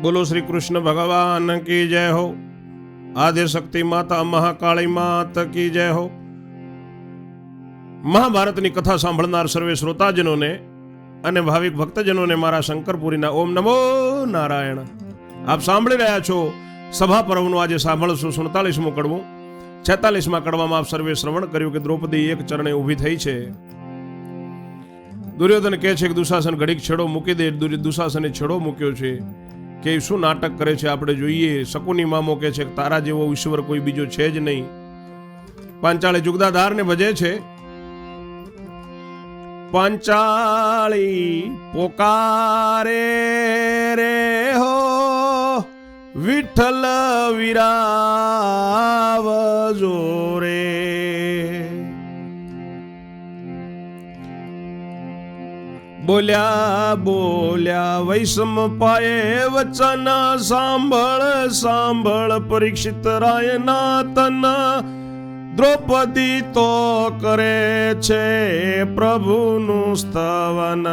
બોલો શ્રી કૃષ્ણ ભગવાન કી જય હો? આદ્યશક્તિ માતા મહાકાળી માત કી જય હો? મહાભારતની કથા સાંભળનાર સર્વે શ્રોતાજનોને અને ભાવિક ભક્તજનોને મારા શંકરપુરીના ઓમ નમો નારાયણ. આપ સાંભળી રહ્યા છો સભા પર્વનું આજે સાંભળશો, સુડતાલીસમું કડવું. છેતાલીસમાં કડવામાં આપ સર્વે શ્રવણ કર્યું કે દ્રૌપદી એક ચરણે ઊભી થઈ છે. દુર્યોધન કહે છે કે દુશાસન ઘડીક છેડો મૂકી દે. દુશાસને છેડો મૂક્યો છે. કે શું નાટક કરે છે આપણે જોઈએ. શકુની મામો કહે છે કે તારા જેવો ઈશ્વર કોઈ બીજો છે જ નહીં. પાંચાળે, જુગદાધારને ભજે છે. પાંચાળી, પોકારે રે હો, વિઠ્ઠલ વિરાવ બોલ્યા બોલ્યા, વૈષમ પાયે વચન સાંભળ સાંભળ પરીક્ષિત રાયના તન દ્રૌપદી તો કરે છે પ્રભુનું સ્તવન.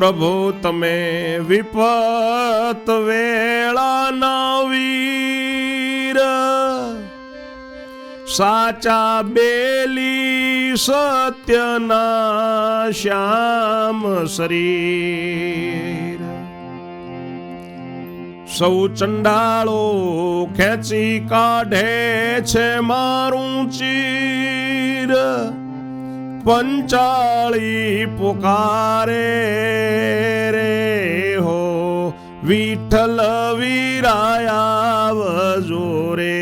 પ્રભુ, તમે વિપત વેળાના વીર. સાચા બેલી સત્યના શ્યામ શરીર. સૌ ચંડાળો ખેંચી કાઢે છે મારું ચીર. પંચાળી પુકારે રે હો વિઠ્ઠલ વીરાયા જોરે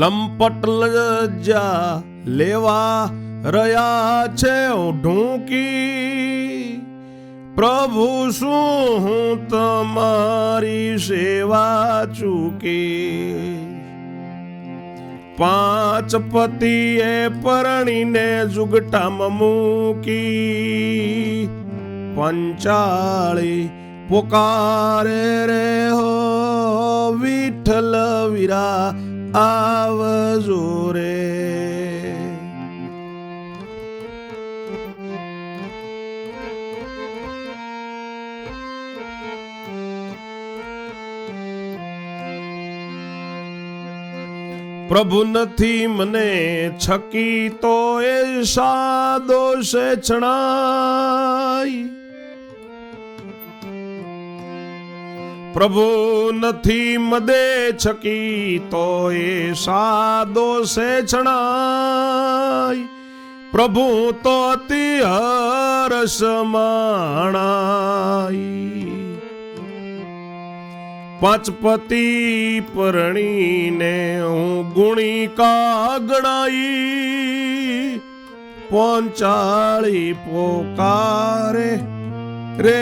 લંપટ લજ્જા લેવા રહ્યા છે ઢૂંકી. પ્રભુ, શું હું તમારી સેવા ચૂકી? પાંચ પતિએ પરણીને જુગટામાં મૂકી. પંચાળી પોકારે રે હો વિઠ્ઠલ વિરા આવજો રે. પ્રભુ નથી મને છકી તો એ સાદો છે છણાય. પ્રભુ નથી મદે છકી તો એ સાદો છે છણાય પ્રભુ તો અતિ હરસ માણાય. પાંચપતિ પરણીને હું ગુણી કાગણાઈ પંચાળી પોકારે રે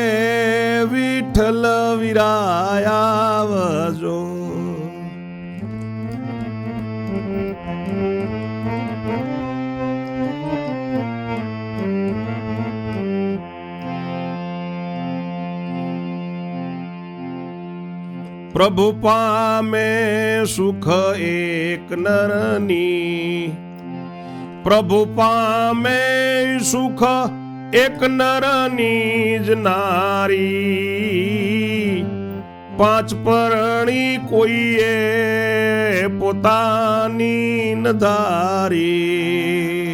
વિઠ્ઠલ વિરાયાવજો પ્રભુ પામે સુખ એક નરની પ્રભુ પામે સુખ એક નરની જ નારી. પાંચ પરણી કોઈએ પોતાની ન ધારી.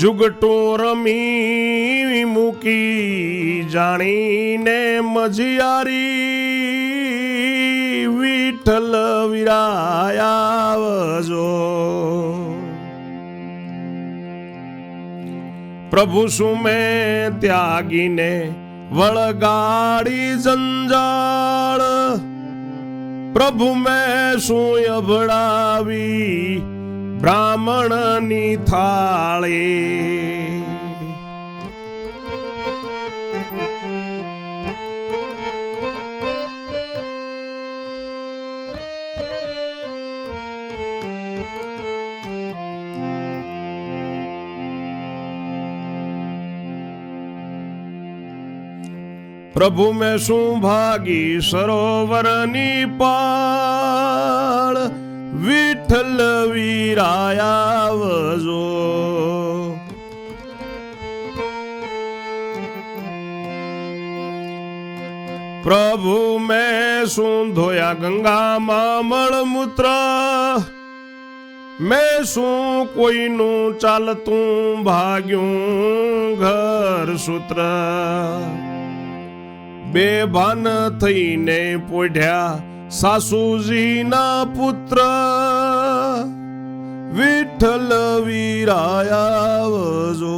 જુગટું રમી મૂકી જાણીને મજિયારી વિઠ્ઠલ વિરાયાવજો. પ્રભુ સુમે ત્યાગીને વળગાડી જંજાળ. પ્રભુ મેં શું અભડાવી બ્રાહ્મણની થાળે. પ્રભુ મેં શું ભાગી સરોવરની પાળ? વિઠ્ઠલ વીરાયાવજો પ્રભુ મેં શું ધોયા ગંગામાં મળમૂત્ર મેં શું કોઈનું ચાલતું ભાગ્યું ઘર સૂત્ર બેભાન થઈને પોઢ્યા સાસુજીના પુત્ર વિઠ્ઠલ વીરાયાવજો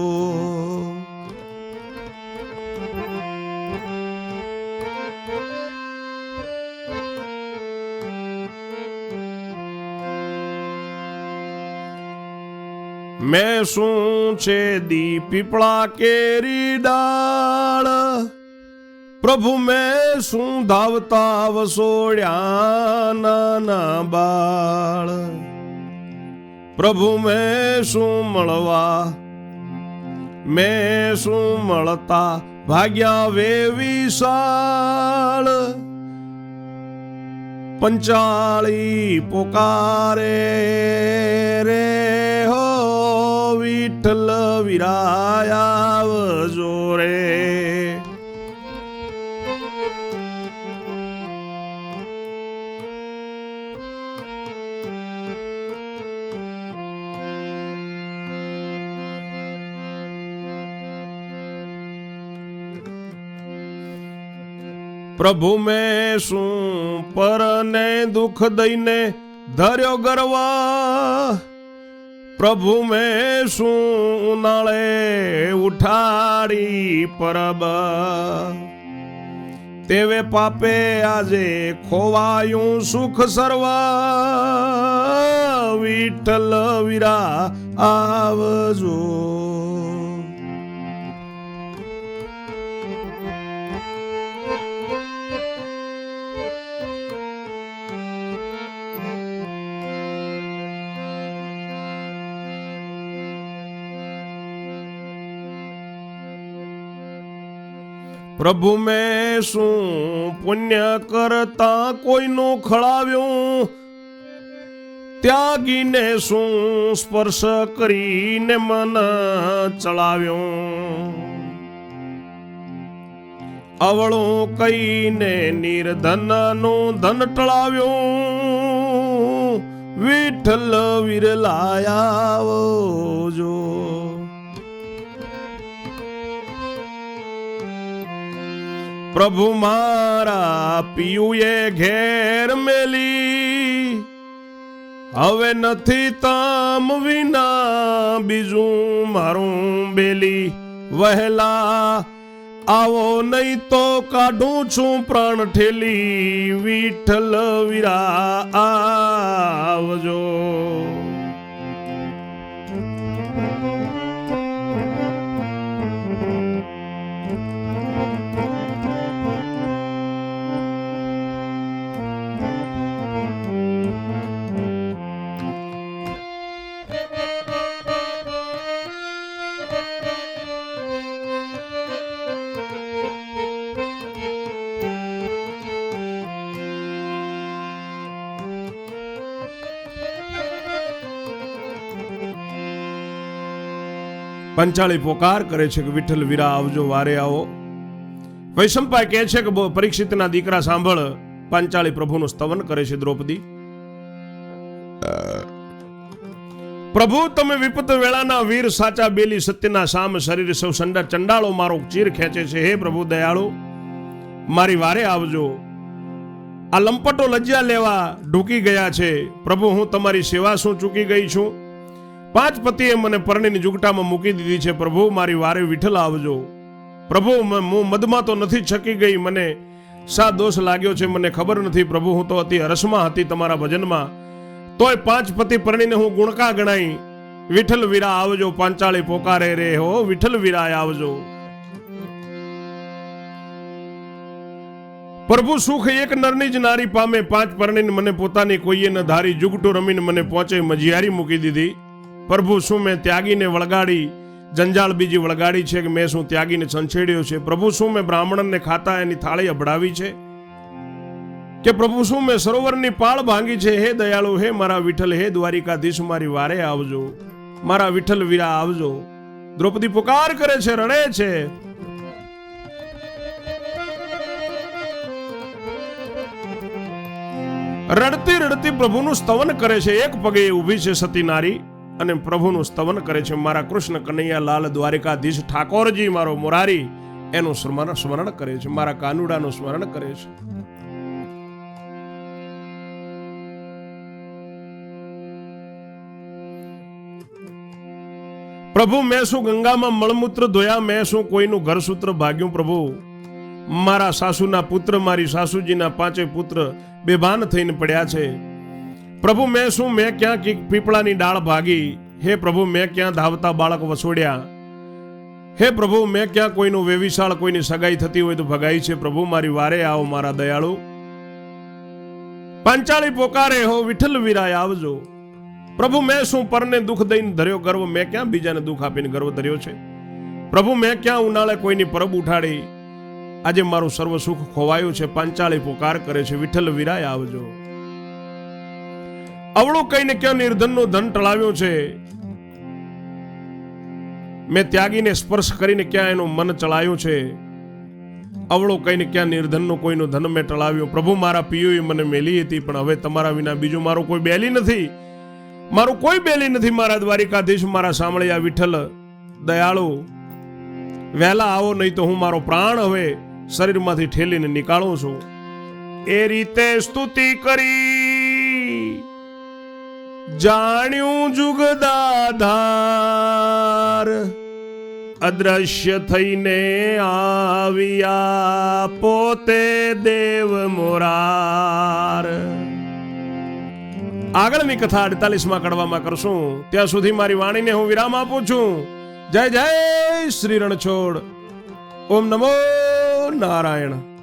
મેં શું છે દી પીપળા કેરી ડાળ પ્રભુ મેં શું ધાવતા વસોડ્યા નાના બાળ? પ્રભુ મેં શું મળવા? મેં શું મળતા ભાગ્યા વે વિશાળ પંચાળી પોકારે રે હો વિઠ્ઠલ વિરાયાવજો રે. પ્રભુ મેં શું પરને દુઃખ દઈને ધર્યો ગરવા. પ્રભુ મેં શું ઉનાળે ઉઠાડી પરબ. તેવે પાપે આજે ખોવાયું સુખ સર્વા. વિઠ્ઠલ વિરા આવજો. પ્રભુ મેં શું પુણ્ય કરતા કોઈનું ખળાવ્યું? ત્યાગીને શું સ્પર્શ કરીને મન ચલાવ્યું અવળું કહીને નિર્ધનનું ધન ટળાવ્યું? વિઠ્ઠલ વિરલાયા જો પ્રભુ મારા પિયુએ ઘેર મેલી. હવે નથી તામ વિના બીજું મારું બેલી. વહેલા આવો નહીં તો કાઢું છું પ્રાણ ઠેલી. વિઠ્ઠલ વીરા આવજો. પંચાળી પોકાર કરે છે કે વિઠ્ઠલ વીરા આવજો, વારે આવો. વૈશંપાય કહે છે કે પરીક્ષિતના દીકરા સાંભળ, પાંચાળી પ્રભુનું સ્તવન કરે છે દ્રૌપદી. પ્રભુ, તમે વિપત વેળાના વીર સાચા બેલી સત્યના સામ શરીર સૌ સંડા ચંડાળો મારો ચીર ખેંચે છે. હે પ્રભુ, દયાળુ, મારી વારે આવજો. આ લંપટો લજ્જા લેવા ઢૂકી ગયા છે. પ્રભુ, હું તમારી સેવા શું ચૂકી ગઈ છું? પાંચ પતિએ મને પરણીની જુગટામાં મૂકી દીધી છે, પ્રભુ, મારી વારે વિઠ્ઠલ આવજો. પ્રભુ હું મદમાં તો નથી છકી ગઈ. મને શા દોષ લાગ્યો છે, મને ખબર નથી. પ્રભુ, હું તો અતિ હરસમાં હતી તમારા ભજનમાં. તોય પાંચ પતિ પરણીને હું ગુણકા ગણાઈ. વિઠ્ઠલ વીરા આવજો, પાંચાળી પોકારે રે હો, વિઠ્ઠલ વીરાય આવજો. પ્રભુ, સુખ એક નરની જ નારી પામે. પાંચ પરણીને મને પોતાની કોઈએ ન ધારી. જુગટો રમીને મને પહોંચે મજિયારી મૂકી દીધી. પ્રભુ શું મેં ત્યાગીને વળગાડી? જંજાળ બીજી વળગાડી છે કે મેં શું ત્યાગીને સંછેડ્યો છે? પ્રભુ શું મેં બ્રાહ્મણને ખાતા એની થાળી અભડાવી છે? કે પ્રભુ શું મેં સરોવરની પાળ ભાંગી છે? હે દયાળુ, હે મારા વિઠ્ઠલ, હે દ્વારિકાધીશ, મારી વારે આવજો. મારા વિઠ્ઠલ વીરા આવજો. દ્રૌપદી પુકાર કરે છે, રડે છે. રડતી રડતી પ્રભુનું સ્તવન કરે છે. એક પગે ઊભી છે સતી નારી. અને પ્રભુનું સ્તવન કરે છે મારા કૃષ્ણ કનૈયા લાલ દ્વારિકાધીશ ઠાકોરજી, મારો મોરારી. એનું સ્મરણ સ્મરણ કરે છે, મારા કાનુડાનું સ્મરણ કરે છે. પ્રભુ, મેં શું ગંગામાં મળમૂત્ર ધોયા? મેં શું કોઈનું ઘરસૂત્ર ભાગ્યું? પ્રભુ, મારા સાસુના પુત્ર, મારી સાસુજીના પાંચે પુત્ર બેભાન થઈને પડ્યા છે. પ્રભુ, મેં શું, મેં ક્યાં પીપળાની ડાળ ભાગી? હે પ્રભુ, મેં ક્યાં ધાવતા બાળક વસોડ્યા? હે પ્રભુ, મેં ક્યાં કોઈનું વેવિશાળ, કોઈની સગાઈ થતી હોય તો ભગાઈ છે? પ્રભુ, મારી વારે આવો, મારા દયાળુ. પાંચાળી પોકારે હો, વિઠ્ઠલ વિરાય આવજો. પ્રભુ, મેં શું, પરને દુઃખ દઈને ધર્યો ગર્વ? મેં ક્યાં બીજાને દુઃખ આપીને ગર્વ ધર્યો છે? પ્રભુ, મેં ક્યાં ઉનાળે કોઈની પરબ ઉઠાડી? આજે મારું સર્વ સુખ ખોવાયું છે. પાંચાળી પોકાર કરે છે. વિઠ્ઠલ વિરાય આવજો. અવળું કહીને ક્યાં નિર્ધનનું ધન ટળાવ્યું છે? મેં ત્યાગીને સ્પર્શ કરીને ક્યાં એનું મન ચલાયું છે? અવળો કહીને ક્યાં નિર્ધનનું કોઈનું ધન મેં ટળાવ્યું? પ્રભુ, મારા પિયુએ મને મેલી હતી, પણ હવે તમારા વિના બીજું મારું કોઈ બેલી નથી. મારું કોઈ બેલી નથી, મારા દ્વારિકાધીશ, મારા સાંભળ્યા વિઠ્ઠલ, દયાળુ. વહેલા આવો, નહીં તો હું મારો પ્રાણ હવે શરીરમાંથી ઠેલીને નીકાળું છું. એ રીતે સ્તુતિ કરી. જાણ્યું જુગદાધાર. અદ્રશ્ય થઈને આવ્યા પોતે દેવ મોરાર. આગળની કથા અડતાલીસમાં કડવામાં કરશું. ત્યાં સુધી મારી વાણીને હું વિરામ આપું છું. જય જય શ્રી રણછોડ. ઓમ નમો નારાયણ.